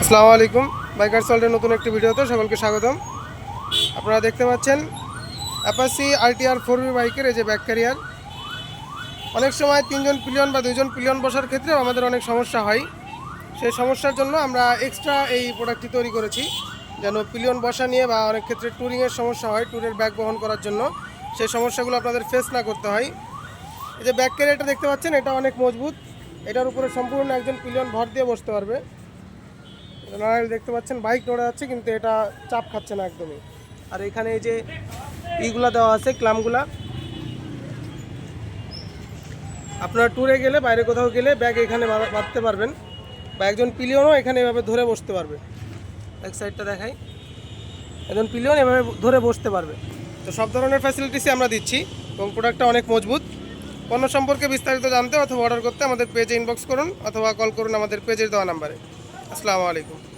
আসসালামু আলাইকুম। বাইকার সল্টের নতুন একটি ভিডিওতে সকলকে স্বাগতম। আপনারা দেখতে পাচ্ছেন অ্যাপাসি আরটিআর ফোর বি বাইকের এই যে ব্যাক ক্যারিয়ার। অনেক সময় তিনজন পিলিয়ন বা দুজন পিলিয়ন বসার ক্ষেত্রে আমাদের অনেক সমস্যা হয়। সেই সমস্যার জন্য আমরা এক্সট্রা এই প্রোডাক্টটি তৈরি করেছি, যেন পিলিয়ন বসা নিয়ে বা অনেক ক্ষেত্রে ট্যুরিংয়ের সমস্যা হয় ট্যুরের ব্যাগ বহন করার জন্য। সেই সমস্যাগুলো আপনাদের ফেস না করতে হয়। এই যে ব্যাক ক্যারিয়ারটা দেখতে পাচ্ছেন, এটা অনেক মজবুত। এটার উপরে সম্পূর্ণ একজন পিলিয়ন ভর দিয়ে বসতে পারবে। আপনারা দেখতে পাচ্ছেন, বাইক নড়ে যাচ্ছে, কিন্তু এটা চাপ খাচ্ছে না একদমই। আর এখানে এই যে ইগুলা দেওয়া আছে, ক্লামগুলা। আপনারা ট্যুরে গেলে, বাইরে কোথাও গেলে ব্যাগ এখানে বাঁধতে পারবেন। বা একজন পিলিয়নও এখানে এভাবে ধরে বসতে পারবে। এক সাইডটা দেখাই। একজন পিলিয়ন এভাবে ধরে বসতে পারবে। তো সব ধরনের ফ্যাসিলিটিসই আমরা দিচ্ছি, এবং প্রোডাক্টটা অনেক মজবুত। পণ্য সম্পর্কে বিস্তারিত জানতে অথবা অর্ডার করতে আমাদের পেজে ইনবক্স করুন, অথবা কল করুন আমাদের পেজের দেওয়া নাম্বারে আসসালামু আলাইকুম।